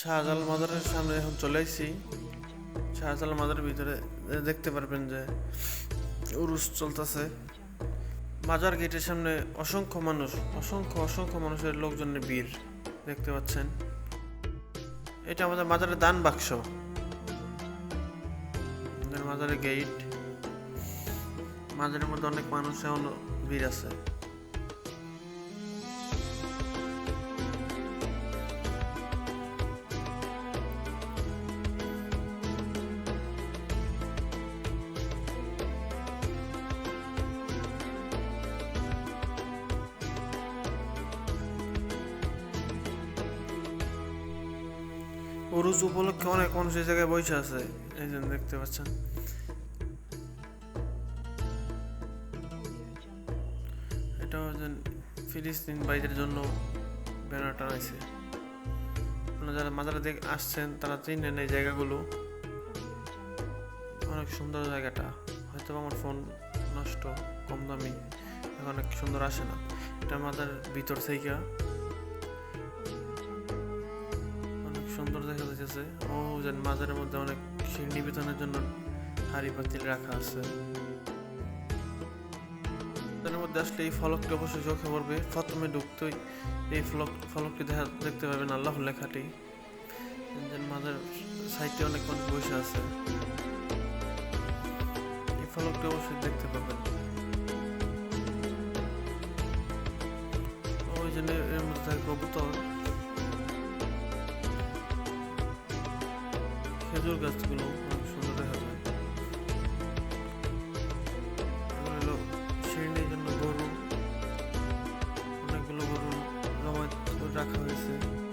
শাহজালাল মাজারের সামনে এখন চলে আসছি শাহজালাল মাজারের ভিতরে দেখতে পারবেন যে উরুস চলতেছে। মাজার গেটের সামনে অসংখ্য মানুষ, অসংখ্য অসংখ্য মানুষের লোকজনের ভিড় দেখতে পাচ্ছেন। এটা আমাদের মাজারের দান বাক্স। মাজারের গেট। মাজারের মধ্যে অনেক মানুষ এখন ভিড় আছে। উরুজ উপলক্ষে অনেক মানুষ এই জায়গায় বসে আছে। এই জন্য দেখতে পাচ্ছেন। এটা হচ্ছে ফিলিস্তিন ভাইদের জন্য ব্যানার টানাইছে আপনারা যারা মাজারে দেখ আসছেন, তারা চিনেন এই জায়গাগুলো। অনেক সুন্দর জায়গাটা। হয়তো আমার ফোন নষ্ট, কম দামি। অনেক সুন্দর আসে না। এটা মাজার ভিতর থেকে সুন্দর দেখা যাচ্ছে ও যেন মাজারের মধ্যে অনেক নিবেদনের জন্য হাড়ি পাতিল রাখা আছে। মাজারের মধ্যে আসলে এই ফলকটি অবশ্যই চোখে পড়বে। প্রথমে ঢুকতেই এই ফলক, ফলকটি দেখা, দেখতে পাবেন আল্লাহ লেখাটি। যেন মাজার সাইডে অনেক মানুষ বসে আছে। এই ফলকটি অবশ্যই দেখতে পাবেন ওই জন্য এর মধ্যে কবুতর। খেজুর গাছগুলো অনেক সুন্দর দেখা যায়। হলো জন্য গরু। অনেকগুলো গরু জমায়েত রাখা হয়েছে।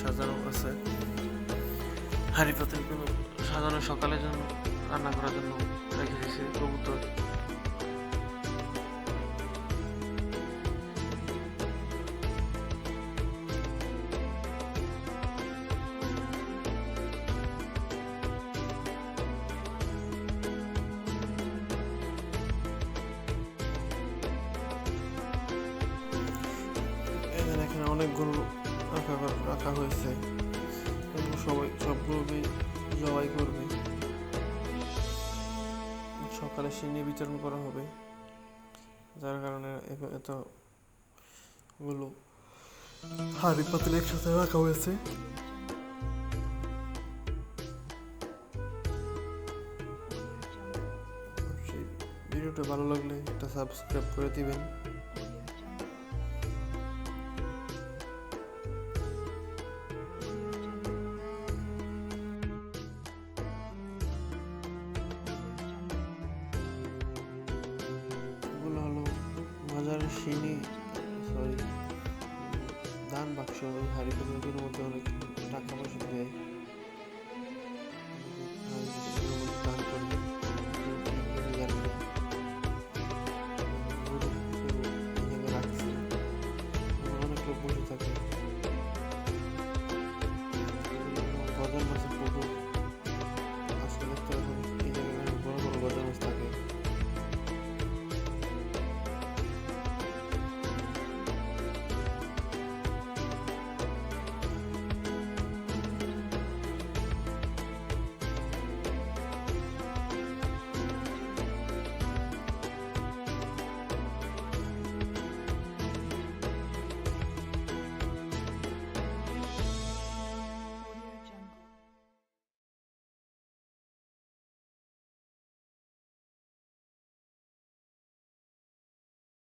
সাজানো আছে। হাড়ি পাতিলগুলো সাজানো সকালের জন্য, রান্না করার জন্য রেখে দিয়েছে কবুতর। এখানে এখানে অনেক গরু রাখা রাখা হয়েছে। এগুলো সবাই সবগুলোকে জবাই করবে। সকালে সিনি বিতরণ করা হবে। যার কারণে এ- এতগুলো হাড়ি পাতিল একসাথে রাখা হয়েছে। ভিডিওটা ভালো লাগলে একটা সাবস্ক্রাইব করে দিবেন। সিনি সরি দান বাক্স পাতিলগুলোর মধ্যে অনেক টাকা পয়সা দেয়।